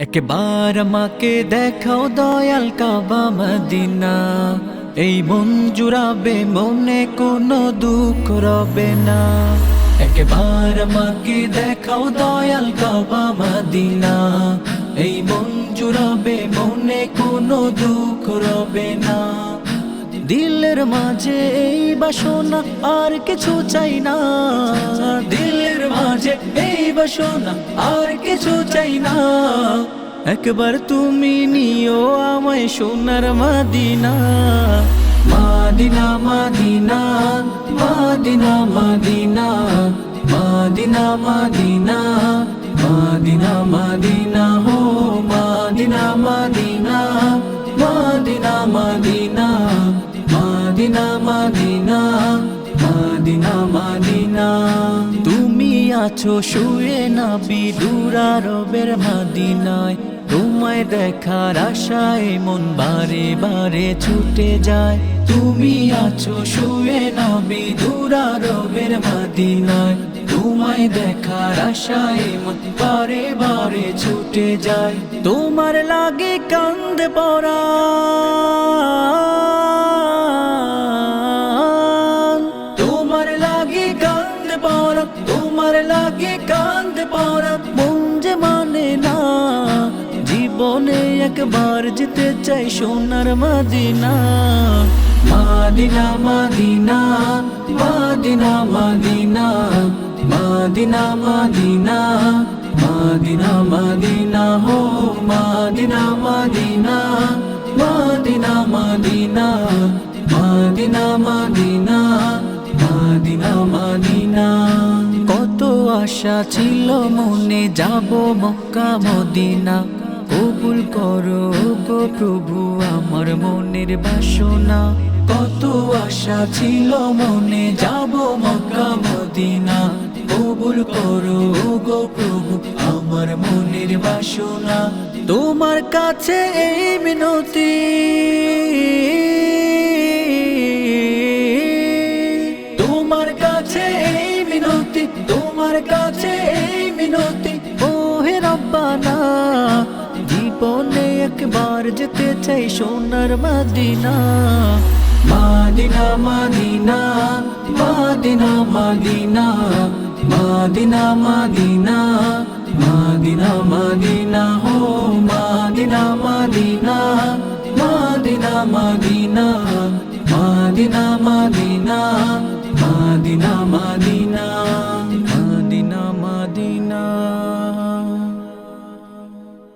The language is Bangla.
একবার আমাকে দেখাও দয়াল কাবা মদিনা। এই মন জুড়াবে, মনে কোনো দুঃখ রবে না। একবার আমাকে দেখাও দয়াল কাবা মদিনা। এই মন জুড়াবে, মনে কোনো দুঃখ রবে না। দিলের মাঝে এই বাসনা আর কিছু চাই না। দিলের মাঝে এই বাসনা আর কিছু চাই না একবার তুমি নিও আমায় সোনার মাদিনা মাদিনা মাদিনা মাদিনা মাদিনা মাদিনা মাদিনা মাদিনা মাদিনা হো মাদিনা মাদিনা মাদিনা মাদিনা মাদিনা মাদিনা মাদিনা মাদিনা আছো, শুয়ে না বিদুরা রবের মাদিনায়। তোমায় দেখার আশায় মন বারে বারে ছুটে যায়। তুমি আছো, শুয়ে না বিদুরা রবের মাদিনায়। তোমায় দেখার আশায় মন বারে বারে ছুটে যায়। তোমার লাগে কান্দে পড়া কান্দে পড়া তোমার লাগে কান্দে পড়া মন মানে না জীবনে একবার যেতে চাই সোনার মাদিনা মাদিনা মাদিনা মাদিনা মাদিনা মাদিনা মাদিনা মাদিনা মাদিনা হো মাদিনা মাদিনা মাদিনা মাদিনা মাদিনা মাদিনা আশা ছিল মনে যাব মক্কা, মদিনা। কবুল করো গো প্রভু আমার মনের বাসনা। কত আশা ছিল মনে যাব মক্কা, মদিনা। কবুল করো গো প্রভু আমার মনের বাসনা। তোমার কাছে এই মিনতি মিনতি ও হে রব্বানা জীবনে একবার যেতে চাই সোনার মাদিনা মাদিনা মাদিনা মাদিনা মাদিনা মাদিনা মাদিনা মাদিনা মাদিনা হো মাদিনা মাদিনা মাদিনা মাদিনা মাদিনা মাদিনা মাদিনা মাদিনা